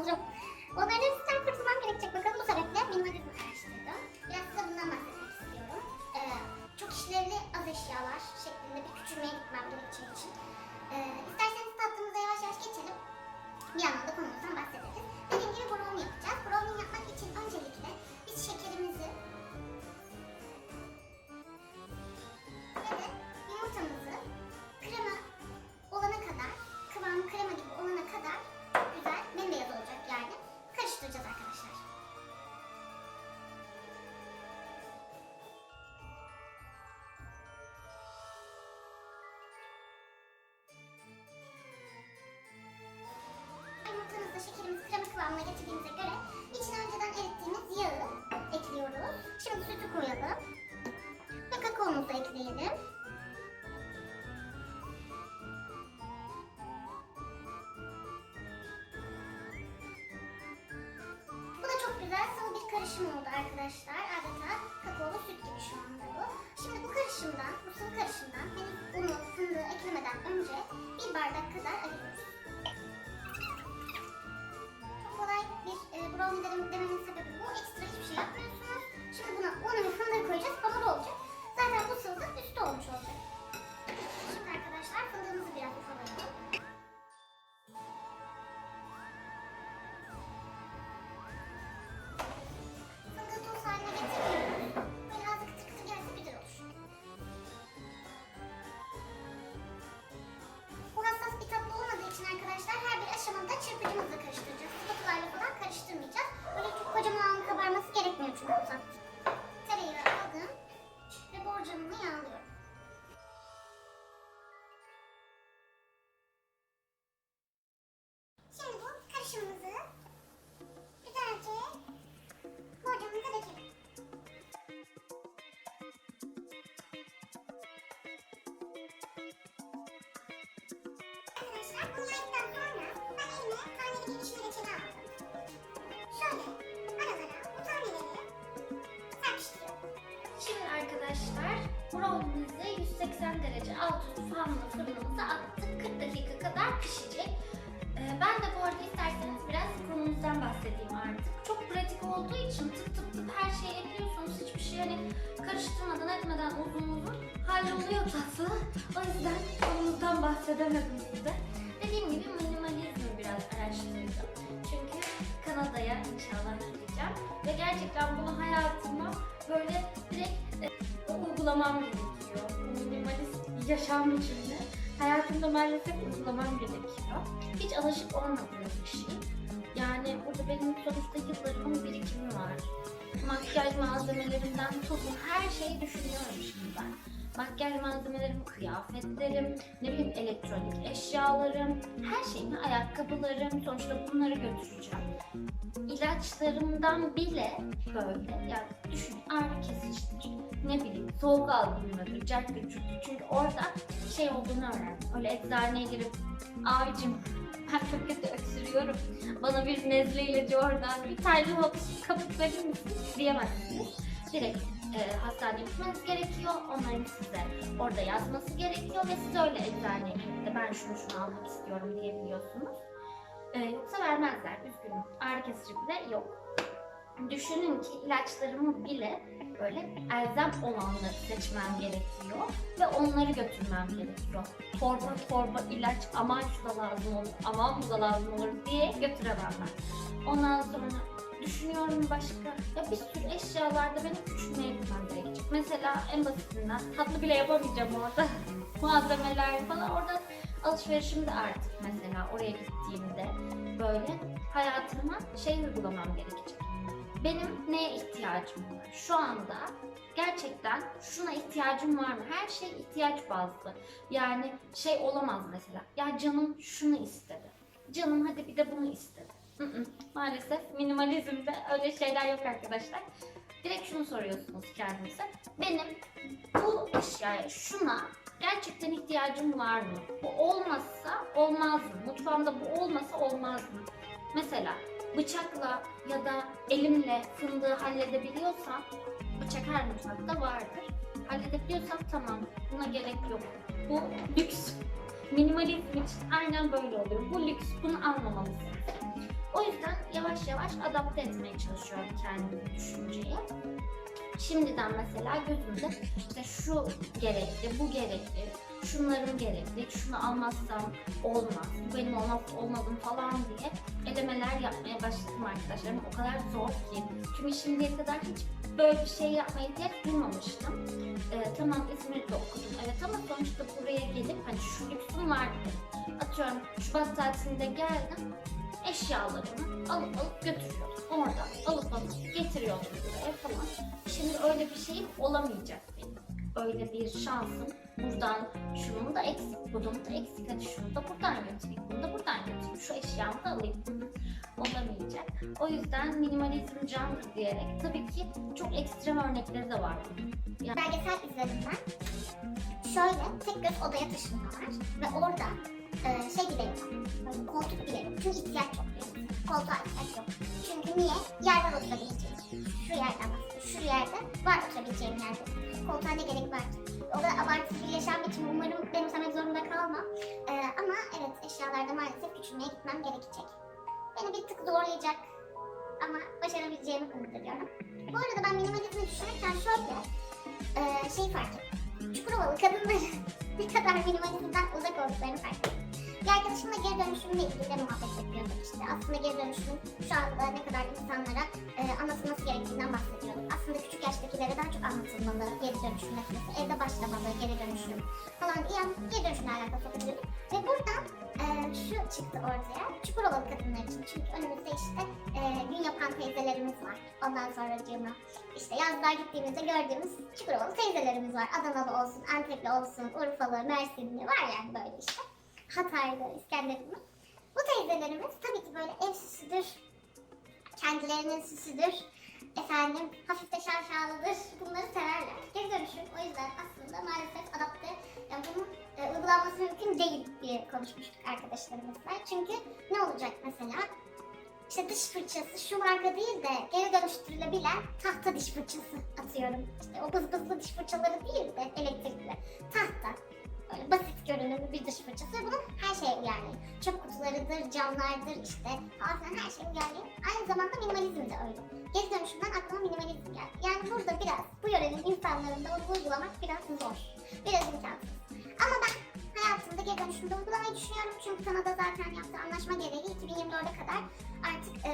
alırım. Onların hepsinden kurtulmam gerekecek. Bakalım bu sebeple minimalizm araştırdım. Biraz size bundan bahsetmek istiyorum. Ee, çok işlevli az eşyalar şeklinde bir küçülmeye gitmem gerekeceği için. Ee, isterseniz tatlımıza yavaş yavaş geçelim. Bir yandan da konumuzdan kıvamına getirdiğimize göre içine önceden erittiğimiz yağı ekliyoruz. Şimdi sütü koyalım. Ve kakaomuzu ekleyelim. Bu da çok güzel sıvı bir karışım oldu arkadaşlar. Adeta kakaolu süt gibi şu anda bu. Şimdi bu karışımdan, bu sıvı karışımdan henüz unu, fındığı eklemeden önce bir bardak kadar ayırıyoruz. Arkadaşlar bunu yaydıktan sonra ben elime taneli bir içine reçeli aldım. Şöyle aralara bu taneleri serpiştiriyorum. Şimdi arkadaşlar brownie'mizi 180 derece alt üstü fanlı fırınımıza attık. 40 dakika kadar pişecek. Ee, ben de bu arada isterseniz biraz konumuzdan bahsedeyim artık. Çok pratik olduğu için tık tık her şeyi ekliyorsunuz. Hiçbir şey hani karıştırmadan etmeden uzun uzun halloluyor tatlı. O yüzden konumuzdan bahsedemedim size. Dediğim gibi minimalizmi biraz araştırdım. Çünkü Kanada'ya inşallah gideceğim. Ve gerçekten bunu hayatıma böyle direkt e, uygulamam gerekiyor. Bu minimalist yaşam biçimini hayatımda maalesef uygulamam gerekiyor. Hiç alışık olmadığım bir şey. Yani burada benim sonuçta yıllarımın birikimi var. Makyaj malzemelerinden tutun her şeyi düşünüyorum şimdi ben. Makyaj malzemelerim, kıyafetlerim, ne bileyim elektronik eşyalarım, her şeyimi, ayakkabılarım, sonuçta bunları götüreceğim ilaçlarımdan bile böyle yani düşün ağrı kesicidir. Ne bileyim soğuk algınlıdır, carttır curttur. Çünkü orada şey olduğunu öğrendim. Öyle eczaneye girip abicim ben çok kötü öksürüyorum. Bana bir nezle ilacı oradan bir tane hop kapıp verir misin diyemezsiniz. Direkt e, hastaneye gitmeniz gerekiyor. Onların size orada yazması gerekiyor ve siz öyle eczaneye gidip ben şunu şunu almak istiyorum diyebiliyorsunuz. Ee, yoksa vermezler. Üzgünüm. Ağrı kesici bile yok. Düşünün ki ilaçlarımı bile böyle elzem olanları seçmem gerekiyor ve onları götürmem gerekiyor. Torba torba ilaç aman şu da lazım olur, aman bu da lazım olur diye götüremem ben. Ondan sonra düşünüyorum başka. Ya bir sürü eşyalarda benim küçülmeye gitmem gerekecek. Mesela en basitinden tatlı bile yapamayacağım orada. Malzemeler falan orada alışverişimde artık mesela oraya gittiğimde böyle hayatıma şey uygulamam gerekecek. Benim neye ihtiyacım var? Şu anda gerçekten şuna ihtiyacım var mı? Her şey ihtiyaç bazlı. Yani şey olamaz mesela. Ya canım şunu istedi. Canım hadi bir de bunu istedi. Maalesef minimalizmde öyle şeyler yok arkadaşlar. Direkt şunu soruyorsunuz kendinize. Benim bu eşyaya şuna Gerçekten ihtiyacım var mı? Bu olmazsa olmaz mı? Mutfağımda bu olmasa olmaz mı? Mesela bıçakla ya da elimle fındığı halledebiliyorsam, bıçak her mutfakta vardır. Halledebiliyorsam tamam, buna gerek yok. Bu lüks. Minimalizm için aynen böyle oluyor. Bu lüks, bunu almamalısınız. O yüzden yavaş yavaş adapte etmeye çalışıyorum kendimi düşünceye. Şimdiden mesela gözümde işte şu gerekli, bu gerekli, şunların gerekli, şunu almazsam olmaz, bu benim olmazsa olmadım falan diye elemeler yapmaya başladım arkadaşlarım. O kadar zor ki. Çünkü şimdiye kadar hiç böyle bir şey yapmaya ihtiyaç duymamıştım. Ee, tamam İzmir'de okudum evet ama sonuçta buraya gelip hani şu lüksüm vardı. Atıyorum Şubat tatilinde geldim eşyalarımı alıp alıp götürüyordum. Oradan alıp alıp getiriyordum buraya falan. Şimdi öyle bir şeyim olamayacak benim. Öyle bir şansım. Buradan şunun da eksik, bunun da eksik. Hadi şunu da buradan götüreyim, bunu da buradan götüreyim. Şu eşyamı da alayım. Olamayacak. O yüzden minimalizm candır diyerek tabii ki çok ekstrem örnekleri de var. Yani Belgesel izledim ben. Şöyle tek göz odaya taşınıyorlar ve orada e, şey. Böyle koltuk bile yok. Çünkü ihtiyaç yok. Koltuğa ihtiyaç yok. Çünkü niye? Yerden oturabileceğim. Şu yerden bahsediyor. Şu yerde var oturabileceğim yerde. Koltuğa ne gerek var? ki? O da abartılı bir yaşam için umarım benimsemek zorunda kalmam. E, ama evet eşyalarda maalesef küçülmeye gitmem gerekecek. Beni bir tık zorlayacak ama başarabileceğimi umut ediyorum. Bu arada ben minimalizmi düşünürken şöyle e, şey fark ettim. Çukurovalı kadınların ne kadar minimalizmden uzak olduklarını fark ettim. Bir arkadaşımla geri dönüşümle ilgili de muhabbet yapıyorduk işte. Aslında geri dönüşüm şu anda ne kadar insanlara e, anlatılması gerektiğinden bahsediyorduk. Aslında küçük yaştakilere daha çok anlatılmalı geri dönüşüm meselesi. Evde başlamalı geri dönüşüm falan diye geri dönüşümle alakalı ediyorduk. Ve buradan e, şu çıktı ortaya. Çukurovalı kadınlar için. Çünkü önümüzde işte e, gün yapan teyzelerimiz var. Ondan sonra cığıma işte yazlığa gittiğimizde gördüğümüz Çukurovalı teyzelerimiz var. Adanalı olsun, Antepli olsun, Urfalı, Mersinli var yani böyle işte. Hataylı, İskenderunlu. Bu teyzelerimiz tabii ki böyle ev süsüdür, kendilerinin süsüdür, efendim hafif de şaşalıdır. Bunları severler. Geri dönüşüm o yüzden aslında maalesef adapte, yani bunun e, uygulanması mümkün değil diye konuşmuştuk arkadaşlarımızla. Çünkü ne olacak mesela? İşte diş fırçası şu marka değil de geri dönüştürülebilen tahta diş fırçası atıyorum. İşte o bız bızlı diş fırçaları değil de elektrikli. Tahta. Böyle basit görünümlü bir diş fırçası ve bunun her şeye uyarlayın. Çöp kutularıdır, camlardır işte filan her şeye uyarlayın. Aynı zamanda minimalizm de öyle. Geri dönüşümden aklıma minimalizm geldi. Yani burada biraz bu yörenin insanlarında onu uygulamak biraz zor. Biraz imkansız. Ama ben hayatımda geri dönüşümde uygulamayı düşünüyorum. Çünkü Kanada zaten yaptığı anlaşma gereği 2024'e kadar artık e,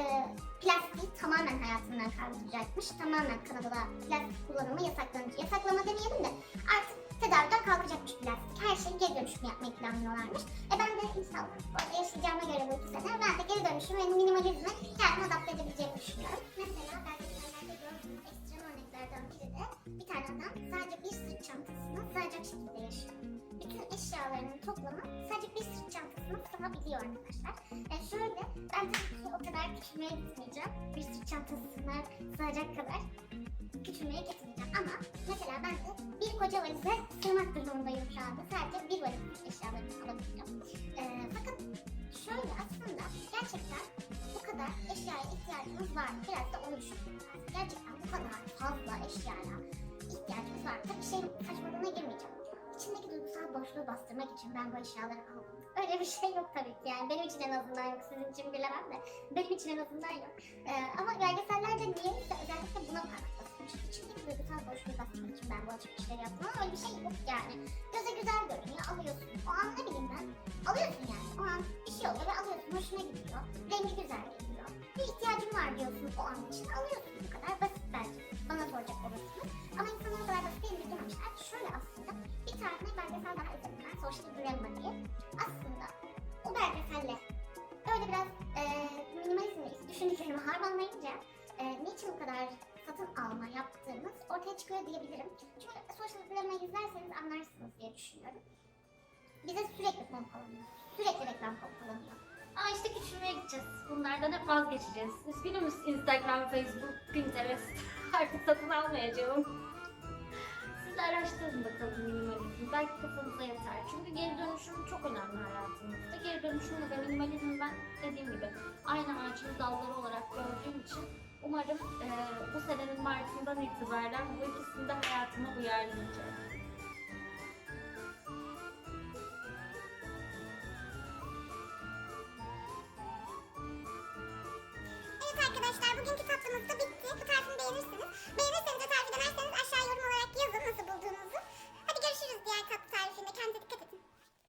plastiği tamamen hayatından kaldıracakmış. Tamamen Kanada'da plastik kullanımı yasaklanacak. Yasaklama demeyelim de artık tedaviden kalkacakmış plastik. Her şeyi geri dönüşüm yapmayı planlıyorlarmış. E ben de inşallah orada yaşayacağıma göre bu iki sene ben de geri dönüşüm ve minimalizme kendimi adapte edebileceğimi düşünüyorum. Mesela belgesellerde gördüğüm ekstrem örneklerden biri de bir tane adam sadece bir sırt çantasını sığacak şekilde yaşıyor. Bütün eşyalarının toplamı sadece bir sırt çantasına sığabiliyor arkadaşlar. Yani şöyle ben tabii ki o kadar küçülmeye gitmeyeceğim. Bir sırt çantasına sığacak kadar küçülmeye gitmeyeceğim. Ama mesela ben de bir koca valize sığmak durumundayım şu anda. Sadece bir valiz eşyalarımı alabiliyorum. Ee, fakat şöyle aslında gerçekten bu kadar eşyaya ihtiyacımız var. Biraz da onu lazım. Gerçekten bu kadar fazla eşyaya ihtiyacımız var. Tabii şey saçmalığına girmeyeceğim. İçindeki duygusal boşluğu bastırmak için ben bu eşyaları aldım. Öyle bir şey yok tabii ki yani. Benim için en azından yok. Sizin için bilemem de. Benim için en azından yok. Ee, ama belgesellerde niyeyse özellikle buna parmak basılmış. İçindeki duygusal boşluğu bastırmak için ben bu alışverişleri yaptım ama öyle bir şey yok yani. Göze güzel görünüyor, alıyorsun. O an ne bileyim ben, alıyorsun yani. O an bir şey oluyor ve alıyorsun, hoşuna gidiyor. Rengi güzel geliyor. Bir ihtiyacın var diyorsun o an için, alıyorsun. Bu kadar basit bence. Bana soracak olursunuz. Ama insanlar o kadar basit indirgememişler. Şöyle aslında Social Dilemma diye. Aslında o belgeselle öyle biraz e, minimalizmle düşündüklerimi harmanlayınca e, niçin bu kadar satın alma yaptığımız ortaya çıkıyor diyebilirim. Çünkü Social Dilemma'yı izlerseniz anlarsınız diye düşünüyorum. Bize sürekli pompalanıyor. Sürekli reklam pompalanıyor. Aa işte küçülmeye gideceğiz. Bunlardan hep vazgeçeceğiz. Üzgünüm Instagram, Facebook, Pinterest. Artık satın almayacağım. Siz de araştırın bakalım minimalizmi. Belki kafanıza yeter. Çünkü geri dönüşüm çok önemli hayatımızda. Geri dönüşümle ve minimalizmi ben dediğim gibi aynı ağacın dalları olarak gördüğüm için umarım e, bu senenin Mart'ından itibaren bu ikisini de hayatıma uyarlayacağım. Evet arkadaşlar bugünkü tatlımız da bitti. Bu tarifimi beğenirsiniz. Beğenirseniz